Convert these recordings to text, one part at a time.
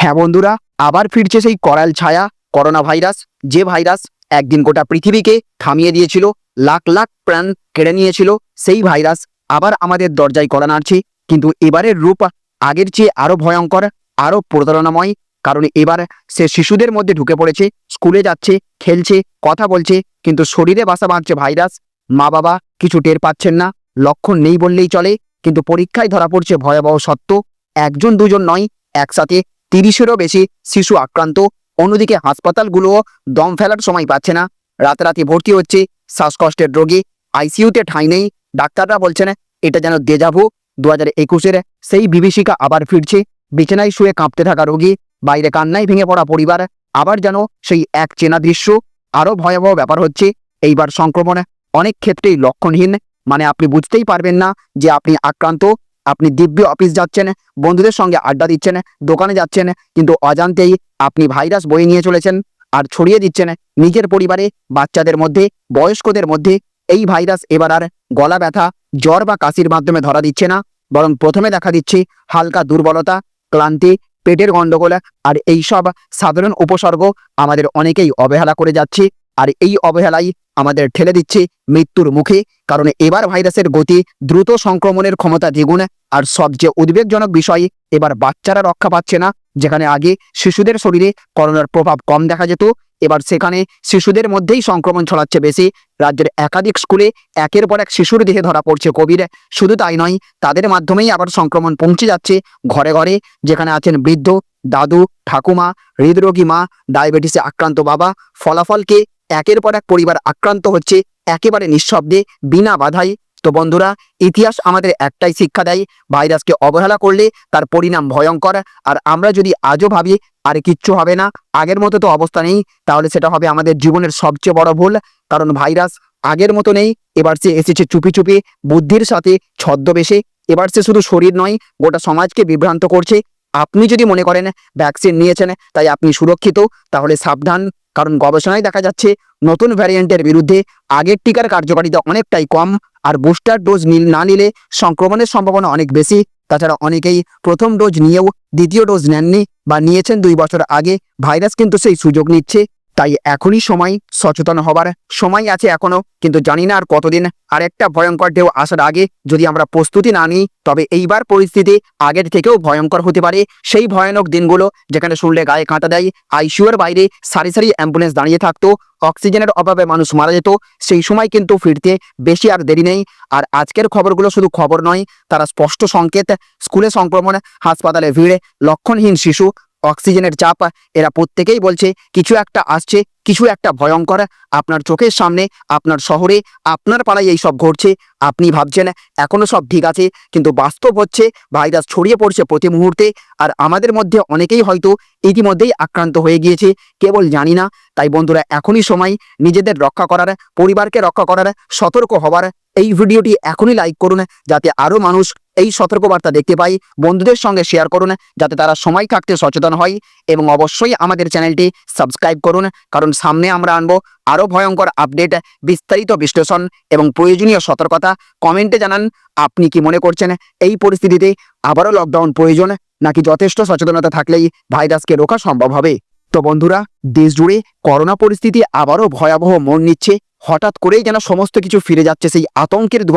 হ্যাঁ বন্ধুরা, আবার ফিরছে সেই করাল ছায়া, করোনা ভাইরাস, যে ভাইরাস একদিন গোটা পৃথিবীকে থামিয়ে দিয়েছিল, লাখ লাখ প্রাণ কেড়ে নিয়েছিল, সেই ভাইরাস আবার আমাদের দরজায় করা নাড়ছে। কিন্তু এবারের রূপ আগের চেয়ে আরও ভয়ঙ্কর, আরও প্রতারণাময়, কারণ এবার সে শিশুদের মধ্যে ঢুকে পড়েছে, স্কুলে যাচ্ছে, খেলছে, কথা বলছে, কিন্তু শরীরে বাসা বাঁধছে ভাইরাস। মা বাবা কিছু টের পাচ্ছেন না, লক্ষণ নেই বললেই চলে, কিন্তু পরীক্ষায় ধরা পড়ছে ভয়াবহ সত্য। একজন দুজন নয়, একসাথে তিরিশেরও বেশি শিশু আক্রান্ত। অন্যদিকে হাসপাতালগুলোও দম ফেলার সময় পাচ্ছে না। রাতারাতি ভর্তি হচ্ছে শ্বাসকষ্টের রোগী। আইসিইউতে ঠাঁই নেই। ডাক্তাররা বলছেন, এটা যেন দেজাভু দু হাজার একুশের সেই বিভীষিকা আবার ফিরছে। বিছানায় শুয়ে কাঁপতে থাকা রোগী, বাইরে কান্নায় ভেঙে পড়া পরিবার, আবার যেন সেই এক চেনা দৃশ্য। আরও ভয়াবহ ব্যাপার হচ্ছে, এইবার সংক্রমণ অনেক ক্ষেত্রেই লক্ষণহীন। মানে আপনি বুঝতেই পারবেন না যে আপনি আক্রান্ত। আপনি দিব্য অফিস যাচ্ছেন, বন্ধুদের সঙ্গে আড্ডা দিচ্ছেন, দোকানে যাচ্ছেন, কিন্তু অজান্তেই আপনি ভাইরাস বয়ে নিয়ে চলেছেন আর ছড়িয়ে দিচ্ছেন নিজের পরিবারে, বাচ্চাদের মধ্যে, বয়স্কদের মধ্যে। এই ভাইরাস এবার আর গলা ব্যথা, জ্বর বা কাশির মাধ্যমে ধরা দিচ্ছে না, বরং প্রথমে দেখা দিচ্ছে হালকা দুর্বলতা, ক্লান্তি, পেটের গন্ডগোল আর এই সব সাধারণ উপসর্গ আমাদের অনেকেই অবহেলা করে যাচ্ছে। আর এই অবহেলাই আমাদের ঠেলে দিচ্ছে মৃত্যুর মুখে। কারণ এবার ভাইরাসের গতি দ্রুত সংক্রমণের ক্ষমতা দ্বিগুণ। আর সবচেয়ে উদ্বেগজনক বিষয়, এবার বাচ্চারা রক্ষা পাচ্ছে না। যেখানে আগে শিশুদের শরীরে করোনার প্রভাব কম দেখা যেত, এবার সেখানে শিশুদের মধ্যেই সংক্রমণ ছড়াচ্ছে বেশি। রাজ্যের একাধিক স্কুলে একের পর এক শিশুর দেহে ধরা পড়ছে কোভিড। শুধু তাই নয়, তাদের মাধ্যমেই আবার সংক্রমণ পৌঁছে যাচ্ছে ঘরে ঘরে। যেখানে আছেন বৃদ্ধ, দাদু, ঠাকুমা, হৃদরোগী মা, ডায়াবেটিসে আক্রান্ত বাবা। ফলাফলকে একের পর এক পরিবার আক্রান্ত হচ্ছে, একেবারে নিঃশব্দে, বিনা বাধাই তো বন্ধুরা, ইতিহাস আমাদের একটাই শিক্ষা দেয়, ভাইরাসকে অবহেলা করলে তার পরিণাম ভয়ঙ্কর। আর আমরা যদি আজও ভাবি, আর কিচ্ছু হবে না, আগের মতো তো অবস্থা নেই, তাহলে সেটা হবে আমাদের জীবনের সবচেয়ে বড় ভুল। কারণ ভাইরাস আগের মতো নেই, এবার সে এসেছে চুপি চুপি, বুদ্ধির সাথে, ছদ্মবেশে। এবার সে শুধু শরীর নয়, গোটা সমাজকে বিভ্রান্ত করছে। আপনি যদি মনে করেন ভ্যাকসিন নিয়েছেন, তাই আপনি সুরক্ষিত, তাহলে সাবধান। কারণ গবেষণায় দেখা যাচ্ছে নতুন ভ্যারিয়েন্টের বিরুদ্ধে আগের টিকার কার্যকারিতা অনেকটাই কম আর বুস্টার ডোজ নিল না নিলে সংক্রমণের সম্ভাবনা অনেক বেশি। তাছাড়া অনেকেই প্রথম ডোজ নিয়েও দ্বিতীয় ডোজ নেননি বা নিয়েছেন দুই বছর আগে। ভাইরাস কিন্তু সেই সুযোগ নিচ্ছে। তাই এখনই সময় সচেতন হবার। সময় আছে এখনও, কিন্তু জানি না আর কতদিন। আর একটা ভয়ঙ্কর ঢেউ আসার আগে যদি আমরা প্রস্তুতি না নিই, তবে এইবার পরিস্থিতি আগের থেকেও ভয়ঙ্কর হতে পারে। সেই ভয়ানক দিনগুলো যেখানে শুনলে গায়ে কাঁটা দেয়, আইসিউর বাইরে সারি সারি অ্যাম্বুলেন্স দাঁড়িয়ে থাকতো, অক্সিজেনের অভাবে মানুষ মারা যেত, সেই সময় কিন্তু ফিরতে বেশি আর দেরি নেই। আর আজকের খবরগুলো শুধু খবর নয়, তারা স্পষ্ট সংকেত, স্কুলে সংক্রমণ, হাসপাতালে ভিড়ে, লক্ষণহীন শিশু অক্সিজেনের চাপ, এরা প্রত্যেকেই বলছে, কিছু একটা আসছে, কিছু একটা ভয়ঙ্কর, আপনার চোখের সামনে, আপনার শহরে, আপনার পাড়ায় এই সব ঘটছে। আপনি ভাবছেন এখনও সব ঠিক আছে? কিন্তু বাস্তব হচ্ছে, ভাইরাস ছড়িয়ে পড়ছে প্রতি মুহূর্তে, আর আমাদের মধ্যে অনেকেই হয়তো ইতিমধ্যেই আক্রান্ত হয়ে গিয়েছে, কেবল জানি না। তাই বন্ধুরা, এখনই সময় নিজেদের রক্ষা করার, পরিবারকে রক্ষা করার, সতর্ক হবার এই ভিডিওটি এখনই লাইক করুন, যাতে আরও মানুষ এই সতর্কবার্তা দেখতে পাই বন্ধুদের সঙ্গে শেয়ার করুন, যাতে তারা সময় থাকতে সচেতন হয় এবং অবশ্যই আমাদের চ্যানেলটি সাবস্ক্রাইব করুন, কারণ সামনে আমরা আনব আরও ভয়ঙ্কর আপডেট বিস্তারিত বিশ্লেষণ এবং প্রয়োজনীয় সতর্কতা। কমেন্টে জানান, আপনি কি মনে করছেন এই পরিস্থিতিতে আবারও লকডাউন প্রয়োজন, নাকি যথেষ্ট সচেতনতা থাকলেই ভাইরাসকে রোকা সম্ভব হবে? তো বন্ধুরা, দেশ জুড়ে করোনা পরিস্থিতি আবারও ভয়াবহ মন নিচ্ছে। হঠাৎ করেই যেন সমস্ত কিছু ফিরে যাচ্ছে সেই আতঙ্কের দু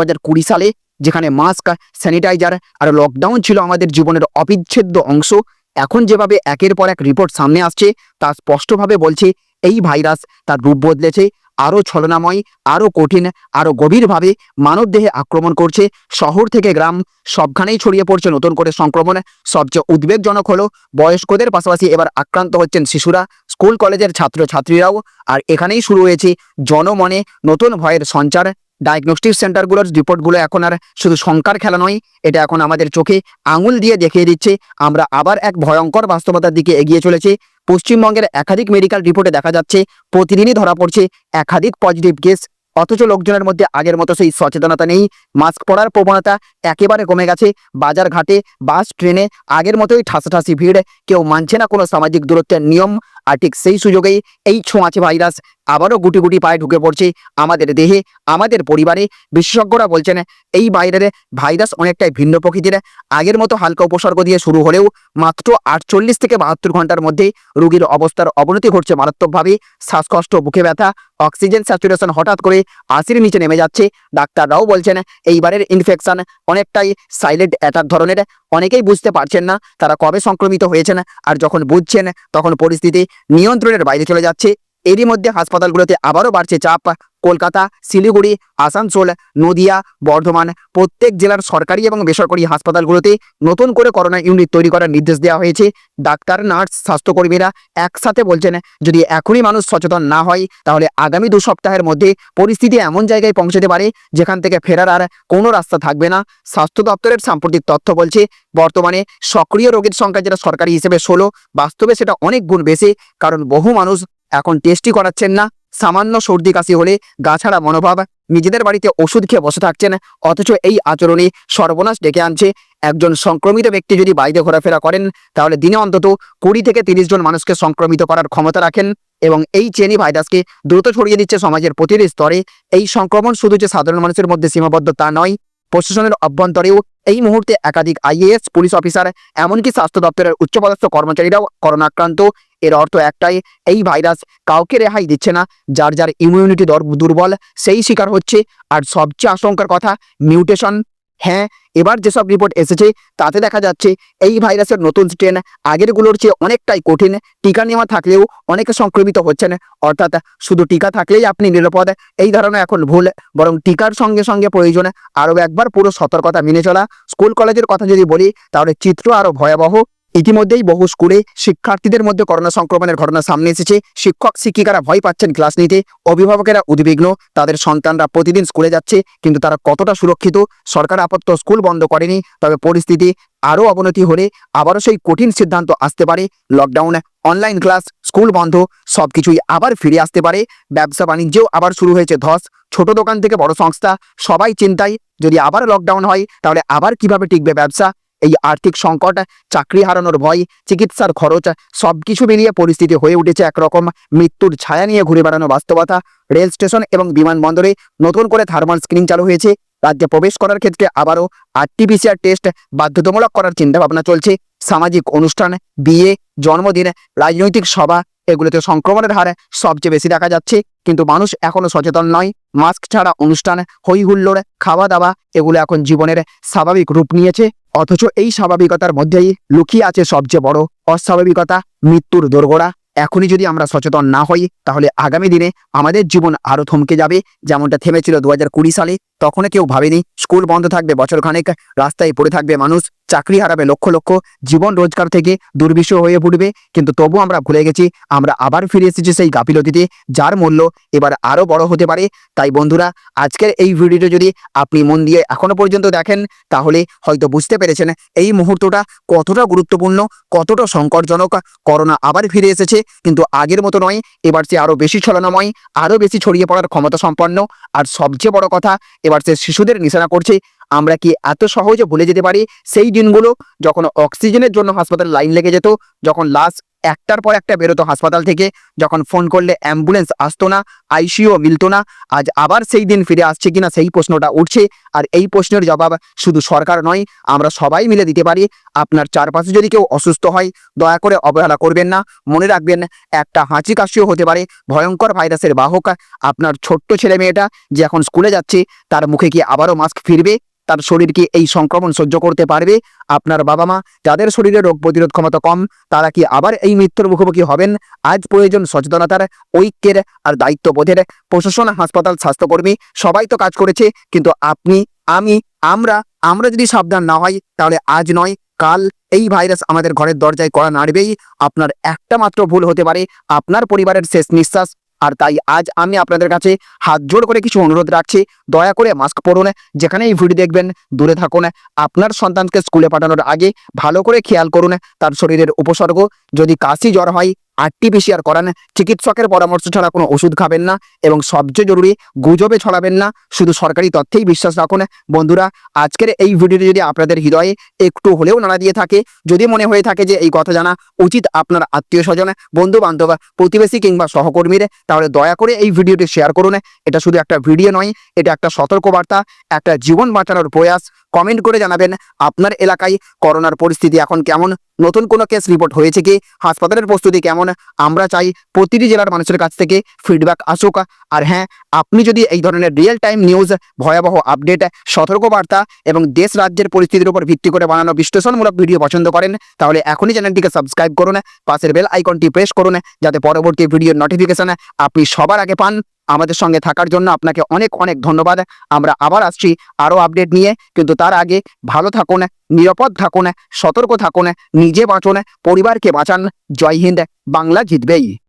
সালে, যেখানে মাস্ক, স্যানিটাইজার আর লকডাউন ছিল আমাদের জীবনের অবিচ্ছেদ্য অংশ। এখন যেভাবে একের পর এক রিপোর্ট সামনে আসছে, তা স্পষ্টভাবে বলছে এই ভাইরাস, তার রূপ বদলেছে। আরও ছলনাময় আরও কঠিন আরও গভীরভাবে মানবদেহে আক্রমণ করছে। শহর থেকে গ্রাম সবখানেই ছড়িয়ে পড়ছে নতুন করে সংক্রমণ। সবচেয়ে উদ্বেগজনক হলো, বয়স্কদের পাশাপাশি এবার আক্রান্ত হচ্ছেন শিশুরা, স্কুল, কলেজের ছাত্রছাত্রীরাও। আর এখানেই শুরু হয়েছে জনমনে নতুন ভয়ের সঞ্চার। ডায়াগনস্টিক সেন্টারগুলোর রিপোর্টগুলো এখন আর শুধু শঙ্কার খেলা নয়, এটা এখন আমাদের চোখে আঙুল দিয়ে দেখিয়ে দিচ্ছে। আমরা আবার এক ভয়ঙ্কর বাস্তবতার দিকে এগিয়ে চলেছে। পশ্চিমবঙ্গের একাধিক মেডিকেল রিপোর্টে দেখা যাচ্ছে, প্রতিদিনই ধরা পড়ছে একাধিক পজিটিভ কেস অথচ লোকজনের মধ্যে আগের মতো সেই সচেতনতা নেই। মাস্ক পরার প্রবণতা একেবারে কমে গেছে। বাজার ঘাটে বাস ট্রেনে আগের মতোই ঠাসাঠাসি ভিড়। কেউ মানছে না কোনো সামাজিক দূরত্বের নিয়ম, আর ঠিক সেই সুযোগেই এই ছোঁয়াচে ভাইরাস আবারও গুটি গুটি পায়ে ঢুকে পড়ছে আমাদের দেহে, আমাদের পরিবারে। বিশেষজ্ঞরা বলছেন, এই বাইরের ভাইরাস অনেকটাই ভিন্ন প্রকৃতির। আগের মতো হালকা উপসর্গ দিয়ে শুরু হলেও মাত্র আটচল্লিশ থেকে বাহাত্তর ঘণ্টার মধ্যে রোগীর অবস্থার অবনতি ঘটছে মারাত্মকভাবে। শ্বাসকষ্ট, বুকে ব্যথা, অক্সিজেন স্যাচুরেশন হঠাৎ করে আশির নিচে নেমে যাচ্ছে। ডাক্তাররাও বলছেন, এইবারের ইনফেকশন অনেকটাই সাইলেন্ট অ্যাটাক ধরনের। অনেকেই বুঝতে পারছেন না তারা কবে সংক্রমিত হয়েছেন। আর যখন বুঝছেন, তখন পরিস্থিতি নিয়ন্ত্রণের বাইরে চলে যাচ্ছে। এরই মধ্যে হাসপাতালগুলোতে আবারও বাড়ছে চাপ। কলকাতা, শিলিগুড়ি, আসানসোল, নদিয়া, বর্ধমান প্রত্যেক জেলার সরকারি এবং বেসরকারি হাসপাতালগুলোতে নতুন করে করোনা ইউনিট তৈরি করার নির্দেশ দেওয়া হয়েছে। ডাক্তার, নার্স, স্বাস্থ্যকর্মীরা একসাথে বলছেন, যদি এখনই মানুষ সচেতন না হয়, তাহলে আগামী দু সপ্তাহের মধ্যে পরিস্থিতি এমন জায়গায় পৌঁছতে পারে, যেখান থেকে ফেরার আর কোনো রাস্তা থাকবে না। স্বাস্থ্য দপ্তরের সাম্প্রতিক তথ্য বলছে, বর্তমানে সক্রিয় রোগীর সংখ্যা যেটা সরকারি হিসেবে ষোলো, বাস্তবে সেটা অনেক গুণ বেশি, কারণ বহু মানুষ এখন টেস্টই করাচ্ছেন না। সামান্য সর্দি কাশি হলে গাছাড়া মনোভাব, নিজেদের বাড়িতে ওষুধ খেয়ে বসে থাকছেন, অথচ এই আচরণে সর্বনাশ ডেকে আনছে। একজন সংক্রমিত ব্যক্তি যদি বাইরে ঘোরাফেরা করেন, তাহলে দিনে অন্তত কুড়ি থেকে তিরিশ জন মানুষকে সংক্রমিত করার ক্ষমতা রাখেন এবং এই চেনি ভাইরাসকে দ্রুত ছড়িয়ে দিচ্ছে সমাজের প্রতিটি স্তরে। এই সংক্রমণ শুধু যে সাধারণ মানুষের মধ্যে সীমাবদ্ধ তা নয়, প্রশাসনের অভ্যন্তরেও এই মুহূর্তে একাধিক আইএএস পুলিশ অফিসার এমনকি স্বাস্থ্য দপ্তরের উচ্চপদস্থ কর্মচারীরাও করোনা আক্রান্ত এর অর্থ একটাই, এই ভাইরাস কাউকে রেহাই দিচ্ছে না, যার যার ইমিউনিটি দুর্বল, সেই শিকার হচ্ছে। আর সবচেয়ে আশঙ্কার কথা মিউটেশন হ্যাঁ এবার যেসব রিপোর্ট এসেছে, তাতে দেখা যাচ্ছে এই ভাইরাসের নতুন স্ট্রেন আগেরগুলোর চেয়ে অনেকটাই কঠিন। টিকা নেওয়া থাকলেও অনেকে সংক্রমিত হচ্ছেন। অর্থাৎ শুধু টিকা থাকলেই আপনি নিরাপদ, এই ধরনের এখন ভুল। বরং টিকার সঙ্গে সঙ্গে প্রয়োজন আরও একবার পুরো সতর্কতা মেনে চলা। স্কুল, কলেজের কথা যদি বলি, তাহলে চিত্র আরও ভয়াবহ। ইতিমধ্যেই বহু স্কুলে শিক্ষার্থীদের মধ্যে করোনা সংক্রমণের ঘটনা সামনে এসেছে। শিক্ষক, শিক্ষিকারা ভয় পাচ্ছেন ক্লাস নিতে। অভিভাবকেরা উদ্বিগ্ন। তাদের সন্তানরা প্রতিদিন স্কুলে যাচ্ছে, কিন্তু তারা কতটা সুরক্ষিত? সরকার আপাতত স্কুল বন্ধ করেনি, তবে পরিস্থিতি আরও অবনতি হলে আবারও সেই কঠিন সিদ্ধান্ত আসতে পারে। লকডাউন, অনলাইন ক্লাস, স্কুল বন্ধ সব কিছুই আবার ফিরে আসতে পারে। ব্যবসা বাণিজ্যেও আবার শুরু হয়েছে ধস। ছোট দোকান থেকে বড় সংস্থা, সবাই চিন্তায়, যদি আবার লকডাউন হয়, তাহলে আবার কীভাবে টিকবে ব্যবসা? এই আর্থিক সংকট, চাকরি হারানোর ভয়, চিকিৎসার খরচ, সবকিছু মিলিয়ে পরিস্থিতি হয়ে উঠেছে একরকম। মৃত্যুর ছায়া নিয়ে ঘুরে বেড়ানো বাস্তবতা, রেল স্টেশন এবং বিমানবন্দরে নতুন করে থার্মাল স্ক্রিনিং চালু হয়েছে। রাজ্যে প্রবেশ করার ক্ষেত্রে আবারও আরটিপিসিআর টেস্ট বাধ্যতামূলক করার চিন্তাভাবনা চলছে। সামাজিক অনুষ্ঠান, বিয়ে, জন্মদিন, রাজনৈতিক সভা এগুলোতে সংক্রমণের হার সবচেয়ে বেশি দেখা যাচ্ছে। কিন্তু মানুষ এখনও সচেতন নয়। মাস্ক ছাড়া অনুষ্ঠান হই হুল্লোড় খাওয়া দাওয়া এগুলো এখন জীবনের স্বাভাবিক রূপ নিয়েছে। অথচ এই স্বাভাবিকতার মধ্যেই লুকিয়ে আছে সবচেয়ে বড় অস্বাভাবিকতা, মৃত্যুর দোরগোড়া। এখনই যদি আমরা সচেতন না হই, তাহলে আগামী দিনে আমাদের জীবন আরও থমকে যাবে, যেমনটা থেমেছিল দু হাজার কুড়ি সালে। তখনও কেউ ভাবেনি স্কুল বন্ধ থাকবে, বছর খানেক রাস্তায় পড়ে থাকবে মানুষ। চাকরি হারাবে লক্ষ লক্ষ, জীবন রোজগার থেকে দুর্বিষহ হয়ে পড়বে। কিন্তু তবু আমরা ভুলে গেছি, আমরা আবার ফিরে এসেছি সেই গাফিলতিতে, যার মূল্য এবার আরও বড় হতে পারে। তাই বন্ধুরা, আজকের এই ভিডিওটা যদি আপনি মন দিয়ে এখনও পর্যন্ত দেখেন, তাহলে হয়তো বুঝতে পেরেছেন এই মুহূর্তটা কতটা গুরুত্বপূর্ণ, কতটা সংকটজনক। করোনা আবার ফিরে এসেছে, কিন্তু আগের মতো নয়, এবার সে আরও বেশি ছলনাময় আরও বেশি ছড়িয়ে পড়ার ক্ষমতা সম্পন্ন। আর সবচেয়ে বড় কথা এবার সে শিশুদের নিশানা করছে। আমরা কি এত সহজে ভুলে যেতে পারি? সেই দিনগুলো যখন অক্সিজেনের জন্য হাসপাতালে লাইন লেগে যেত, যখন লাশ একটার পর একটা বেরোতো হাসপাতাল থেকে, যখন ফোন করলে অ্যাম্বুলেন্স আসতো না, আইসিইউ মিলতো না, আজ আবার সেই দিন ফিরে আসছে কিনা সেই প্রশ্নটা উঠছে। আর এই প্রশ্নের জবাব শুধু সরকার নয়, আমরা সবাই মিলে দিতে পারি। আপনার চারপাশে যদি কেউ অসুস্থ হয়, দয়া করে অবহেলা করবেন না। মনে রাখবেন, একটা হাঁচি কাশিও হতে পারে, ভয়ঙ্কর ভাইরাসের বাহক। আপনার ছোট্ট ছেলে মেয়েটা যে এখন স্কুলে যাচ্ছে, তার মুখে কি আবারও মাস্ক ফিরবে? তার শরীর কি এই সংক্রমণ সহ্য করতে পারবে? আপনার বাবা মা যাদের শরীরে রোগ প্রতিরোধ ক্ষমতা কম, তারা কি আবার এই মৃত্যুর মুখোমুখি হবেন? আজ প্রয়োজন সচেতনতার, ঐক্যের আর দায়িত্ববোধের। প্রশাসন, হাসপাতাল, স্বাস্থ্যকর্মী, সবাই তো কাজ করেছে, কিন্তু আপনি, আমি, আমরা আমরা যদি সাবধান না হয় তাহলে আজ নয়, কাল এই ভাইরাস আমাদের ঘরের দরজায় করা নাড়বেই। আপনার একটা মাত্র ভুল হতে পারে, আপনার পরিবারের শেষ নিঃশ্বাস আর তাই আজ আমি আপনাদের কাছে হাত জোড় করে কিছু অনুরোধ রাখছি। দয়া করে মাস্ক পরুন যেখানে এই ভিডিও দেখবেন, দূরে থাকুন। আপনার সন্তানকে স্কুলে পাঠানোর আগে ভালো করে খেয়াল করুন, তার শরীরের উপসর্গ। যদি কাশি জ্বর হয় আরটিপিসিআর করান চিকিৎসকের পরামর্শ ছাড়া কোনো ওষুধ খাবেন না এবং সবচেয়ে জরুরি, গুজবে ছড়াবেন না। শুধু সরকারি তথ্যেই বিশ্বাস রাখুন। বন্ধুরা, আজকের এই ভিডিওটি যদি আপনাদের হৃদয়ে একটু হলেও নাড়া দিয়ে থাকে, যদি মনে হয়ে থাকে যে এই কথা জানা উচিত আপনার আত্মীয় স্বজন বন্ধু বান্ধব প্রতিবেশী কিংবা সহকর্মীর তাহলে দয়া করে এই ভিডিওটি শেয়ার করুন। এটা শুধু একটা ভিডিও নয়, এটা একটা সতর্কবার্তা, একটা জীবন বাঁচানোর প্রয়াস। কমেন্ট করে জানাবেন আপনার এলাকায় করোনার পরিস্থিতি এখন কেমন? নতুন কোনো কেস রিপোর্ট হয়েছে কি? হাসপাতালের প্রস্তুতি কেমন? আমরা চাই প্রতিটি জেলার মানুষের কাছ থেকে ফিডব্যাক আসুক। আর হ্যাঁ আপনি যদি এই ধরনের রিয়েল টাইম নিউজ ভয়াবহ আপডেট সতর্কবার্তা এবং দেশ রাজ্যের পরিস্থিতির উপর ভিত্তি করে বানানো বিশ্লেষণমূলক ভিডিও পছন্দ করেন, তাহলে এখনই চ্যানেলটিকে সাবস্ক্রাইব করুন। পাশের বেল আইকনটি প্রেস করুন, যাতে পরবর্তী ভিডিওর নোটিফিকেশন আপনি সবার আগে পান। আমাদের সঙ্গে থাকার জন্য আপনাকে অনেক অনেক ধন্যবাদ। আমরা আবার আসছি আরও আপডেট নিয়ে। কিন্তু তার আগে ভালো থাকুন, নিরাপদ থাকুন, সতর্ক থাকুন, নিজে বাঁচুন, পরিবারকে বাঁচান। জয় হিন্দ, বাংলা জিতবেই।